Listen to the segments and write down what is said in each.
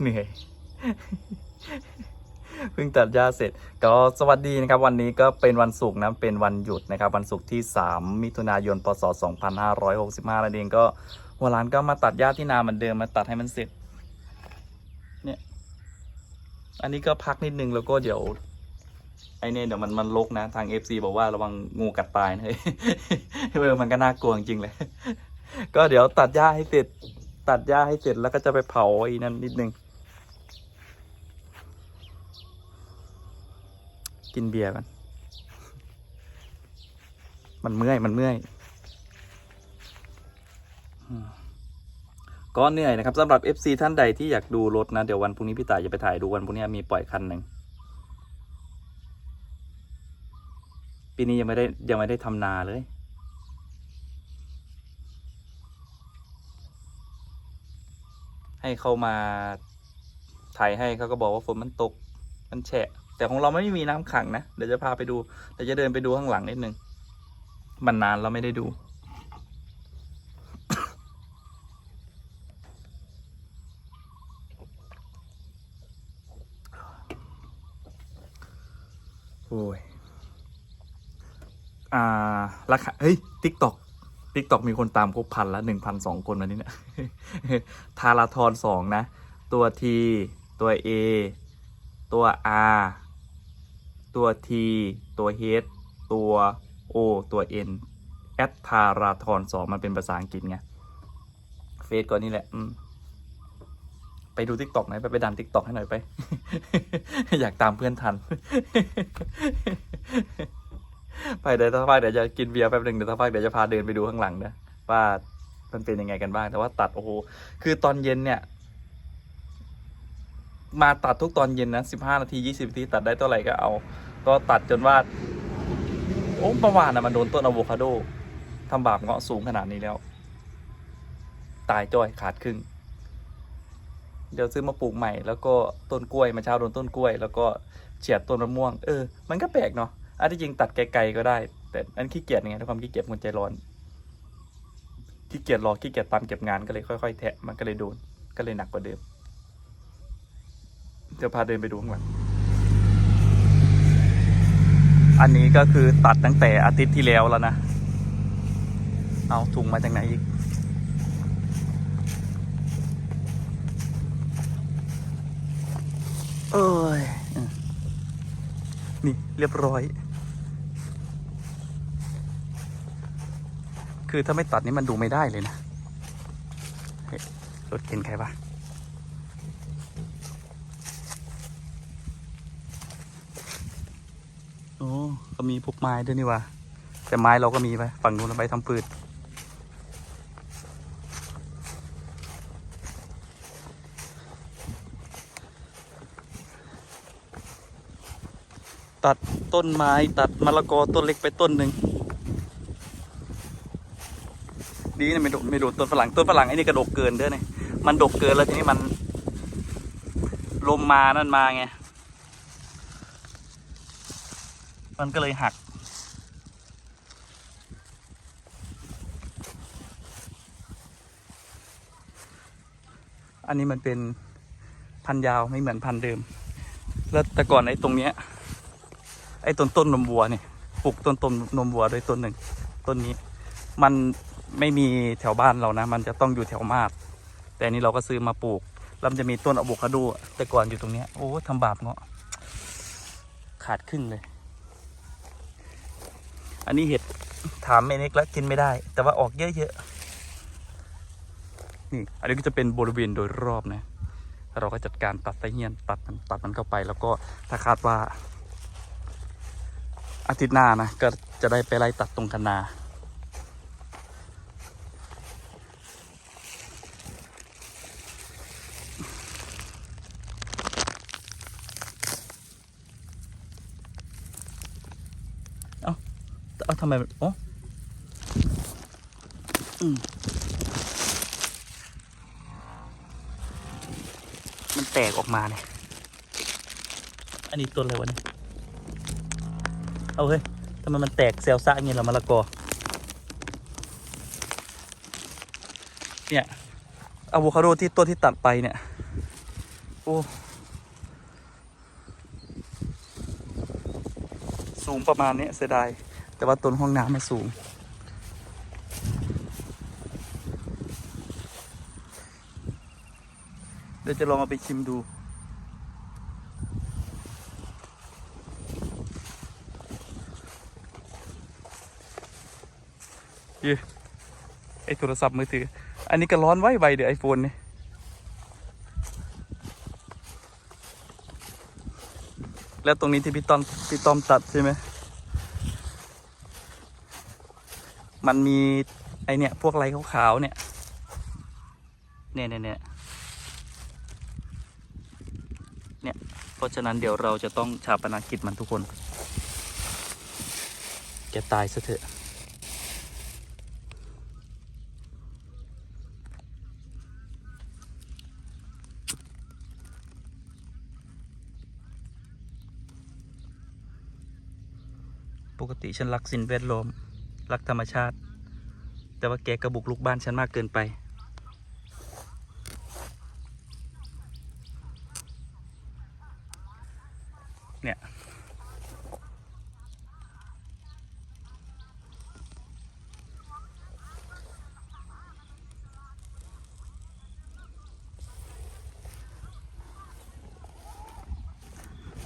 เหนื่อยเพิ่งตัดหญ้าเสร็จ ก็สวัสดีนะครับ วันนี้ก็เป็นวันศุกร์นะเป็นวันหยุดนะครับ วันศุกร์ที่ 3 มิถุนายนพศ2565นั่นเองก็หัวร้านก็มาตัดหญ้าที่นาเหมือนเดิมมาตัดให้มันเสร็จ เนี่ย อันนี้ก็พักนิดนึงแล้วก็เดี๋ยวไอเนี่ยเดี๋ยวมันมันลกนะ ทาง FC บอกว่าระวังงูกัดตายนะเออมันก็น่ากลัวจริงเลย ก็เดี๋ยวตัดหญ้าให้เสร็จ ตัดหญ้าให้เสร็จแล้วก็จะไปเผาไอ้นั่นนิดนึง กินเบียร์กัน มันเมื่อย มันเมื่อยก็เหนื่อยนะครับสำหรับ FC ท่านใดที่อยากดูรถนะ เดี๋ยววันพรุ่งนี้พี่ต่ายจะไปถ่ายดูวันพรุ่งนี้มีปล่อยคันหนึ่งปีนี้ยังไม่ได้ยังไม่ได้ทำนาเลย ให้เขามาถ่ายให้เขาก็บอกว่าฝนมันตก มันแฉะ แต่ของเราไม่มีน้ำขังนะ เดี๋ยวจะพาไปดูเดี๋ยวจะเดินไปดูข้างหลังนิดนึง มันนานเราไม่ได้ดู โอ้ย อ่า ราคา เฮ้ยติ๊กตอกติ๊กตอกมีคนตามครบพันละหนึ่งพันสองคนวันนี้เนี่ย ทาราทอนสองนะ ตัว T ตัว A ตัว R ตัว T ตัว H ตัว O ตัว N แอดทาราทอนสองมันเป็นภาษาอังกฤษไง เฟซก็นี่แหละ อืมไปดูทิกตอกหน่อยไปไปดันทิกตอกให้หน่อยไป อยากตามเพื่อนทัน ไปเดี๋ยวสักพักเดี๋ยวจะกินเบียร์แป๊บหนึ่งเดี๋ยวสักพักเดี๋ยวจะพาเดินไปดูข้างหลังนะว่ามันเป็นยังไงกันบ้าง แต่ว่าตัดโอ้โห คือตอนเย็นเนี่ย มาตัดทุกตอนเย็นนะสิบห้านาทียี่สิบนาทีตัดได้เท่าไหร่ก็เอา ก็ตัดจนว่า โอ้ประวานอะมันโดนต้นอะโวคาโดทำบาปเงาะสูงขนาดนี้แล้ว ตายจ้อยขาดครึ่ง เดี๋ยวซื้อมาปลูกใหม่ แล้วก็ต้นกล้วยมาเช้าโดนต้นกล้วย แล้วก็เฉียดต้นมะม่วง เออ มันก็แปลกเนาะอันที่จริงตัดไกลๆก็ได้ แต่อันขี้เกียจไงด้วยความขี้เกียจคนใจร้อนขี้เกียจรอขี้เกียจตามเก็บงานก็เลยค่อยๆแทะมันก็เลยโดนก็เลยหนักกว่าเดิม เดี๋ยวพาเดินไปดูข้างหลังอันนี้ก็คือตัดตั้งแต่อาทิตย์ที่แล้วแล้วนะ เอาถุงมาจากไหนอีก เอ้ย นี่เรียบร้อย คือถ้าไม่ตัดนี่มันดูไม่ได้เลยนะรถเข็นใครปะ อ้ก็มีพวกไม้ด้วยนี่วะแต่ไม้เราก็มีไปฝั่งนู้นเราไปทำปืนตัดต้นไม้ตัดมะละกอต้นเล็กไปต้นหนึ่งดีนะไม่โดนไม่โดนต้นฝรั่งต้นฝรั่งไอ้นี่กระดกเกินเด้อเนี่ยมันดกเกินแล้วทีนี้มัน ลมมานั่นมาไง มันก็เลยหัก อันนี้มันเป็นพันยาวไม่เหมือนพันเดิม แล้วแต่ก่อนไอ้ตรงเนี้ย ไอ้ต้นต้นนมวัวเนี่ยปลูกต้นต้นนมวัวด้วยต้นหนึ่งต้นนี้ มันไม่มีแถวบ้านเรานะ มันจะต้องอยู่แถวมาดแต่นี้เราก็ซื้อมาปลูกแล้วมันจะมีต้นอะโวคาโดแต่ก่อนอยู่ตรงเนี้ยโอ้ทำบาปเนาะขาดครึ่งเลย อันนี้เห็ดถามเมเน็กแล้วกินไม่ได้ แต่ว่าออกเยอะๆนี่ อันนี้ก็จะเป็นบริเวณโดยรอบนะ เราก็จัดการตัดไตเฮียนตัดมันตัดมันเข้าไป แล้วก็ถ้าคาดว่าอาทิตย์หน้านะก็จะได้ไปไล่ตัดตรงคันนา เอาทำไมมันอ๋ออืมมันแตกออกมาเนี่ย อันนี้ต้นอะไรวะเนี่ย เอาเฮ้ยทำไมมันแตกเซลซ่าเงี้ยเหรอมะละกอ เนี่ยอะโวคาโดที่ต้นที่ตัดไปเนี่ย โอ้ สูงประมาณนี้เสียดาย แต่ว่าต้นห้องน้ำมันสูง เดี๋ยวจะลองเอาไปชิมดูยี่ไอโทรศัพท์มือถือ อันนี้ก็ร้อนไว้ไวเดี๋ยวไอโฟนเนี่ยแล้วตรงนี้ที่พี่ต้อมพี่ต้อมตัดใช่ไหม มันมีไอเนี่ย พวกไรขาวๆเนี่ย เนี่ยเนี่ยเนี่ยเนี่ย เพราะฉะนั้นเดี๋ยวเราจะต้องชาปนกิจมันทุกคน แกตายซะเถอะ ปกติฉันรักสิ่งแวดล้อม รักธรรมชาติ แต่ว่าแกกระบุกลุกบ้านฉันมากเกินไป เนี่ย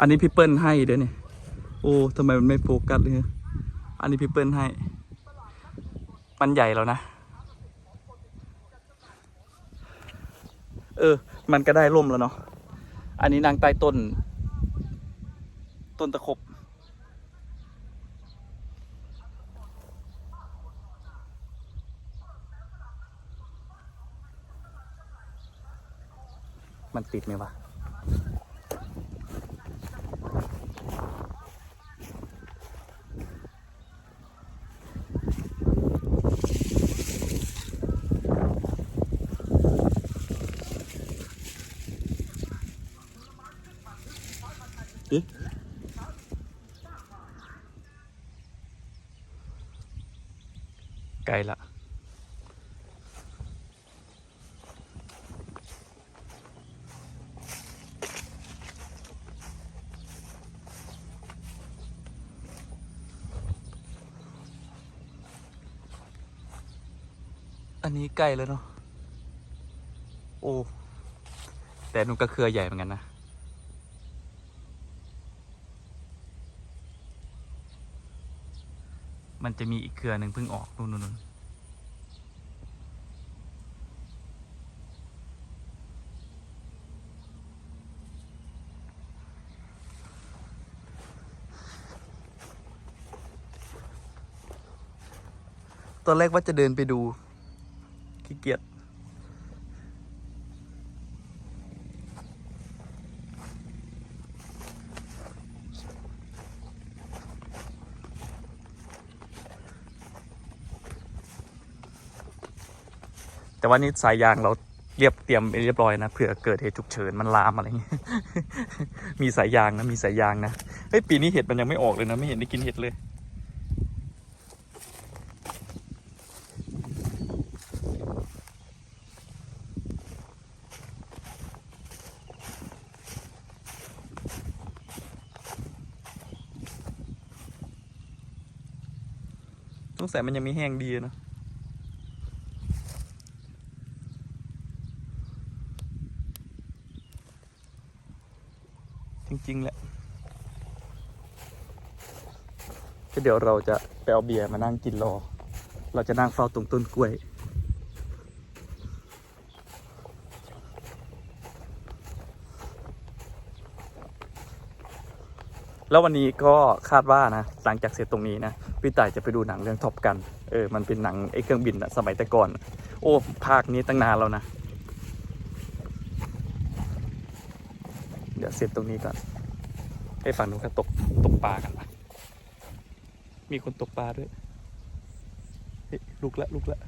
อันนี้พี่เปิ้ลให้เด้อเนี่ย โอ้ ทำไมมันไม่โฟกัสเลย อันนี้พี่เปิ้ลให้ มันใหญ่แล้วนะ เออ มันก็ได้ร่มแล้วเนาะ อันนี้นางใต้ต้น ต้นตะขบมันติดไหมวะ ไกลละอันนี้ใกล้แล้วเนาะโอ้แต่นุ่นก็เครือใหญ่เหมือนกันนะ มันจะมีอีกเครือหนึ่งเพิ่งออกนู่นนู่นตอนแรกว่าจะเดินไปดูขี้เกียจ แต่ว่านี่สายยางเราเรียบเตรียมเรียบร้อยนะเผื่อเกิดเหตุฉุกเฉินมันลามอะไรอย่างเงี้ยมีสายยางนะมีสายยางนะเฮ้ยปีนี้เห็ดมันยังไม่ออกเลยนะ ไม่เห็นได้กินเห็ดเลย ต้องใส่มันยังไม่แห้งดีนะ จริง ๆ แหละ ก็เดี๋ยวเราจะไปเอาเบียร์มานั่งกินรอ เราจะนั่งเฝ้าตรงต้นกล้วย แล้ววันนี้ก็คาดว่านะ หลังจากเสร็จตรงนี้นะ พี่ต่ายจะไปดูหนังเรื่องท็อปกัน เออ มันเป็นหนังไอ้เครื่องบินอะสมัยแต่ก่อน โอ้ ภาคนี้ตั้งนานแล้วนะ เดี๋ยวเสร็จตรงนี้ก่อน ให้ฝั่งนู้นก็ตกตกปลากันปะ มีคนตกปลาด้วยเฮ้ยลุกละลุกละ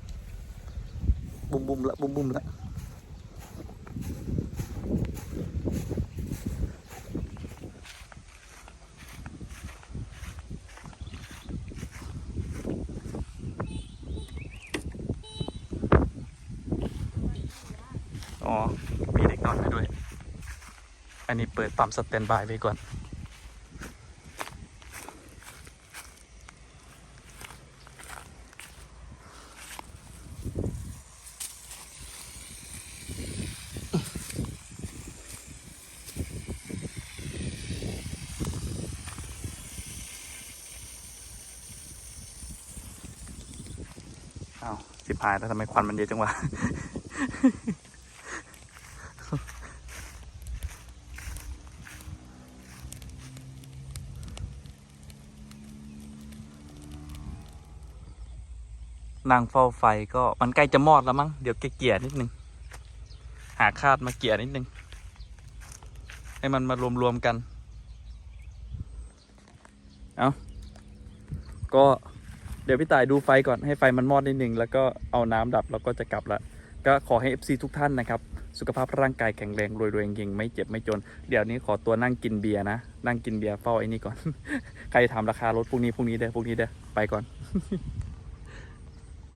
บุมบุมละบุมบุมละอ๋อ มีเด็กนอนไปด้วย อันนี้เปิดปั๊มสแตนบายไว้ก่อน อ้าวสิบหายแล้วทำไมควันมันเยอะจังวะนางเฝ้าไฟก็มันใกล้จะมอดแล้วมั้งเดี๋ยวเกลี่ยนิดนึง หาคาดมาเกลี่ยนิดนึง ให้มันมารวมๆกัน เอ้าก็ เดี๋ยวพี่ต่ายดูไฟก่อนให้ไฟมันมอดนิดนึง แล้วก็เอาน้ำดับแล้วก็จะกลับละก็ขอให้ FC ทุกท่านนะครับ สุขภาพร่างกายแข็งแรงรวยๆเก่งไม่เจ็บไม่จน เดี๋ยวนี้ขอตัวนั่งกินเบียร์นะ นั่งกินเบียร์เฝ้าไอ้นี่ก่อน ใครทำราคารถพรุ่งนี้พรุ่งนี้เด้อพรุ่งนี้เด้อไปก่อน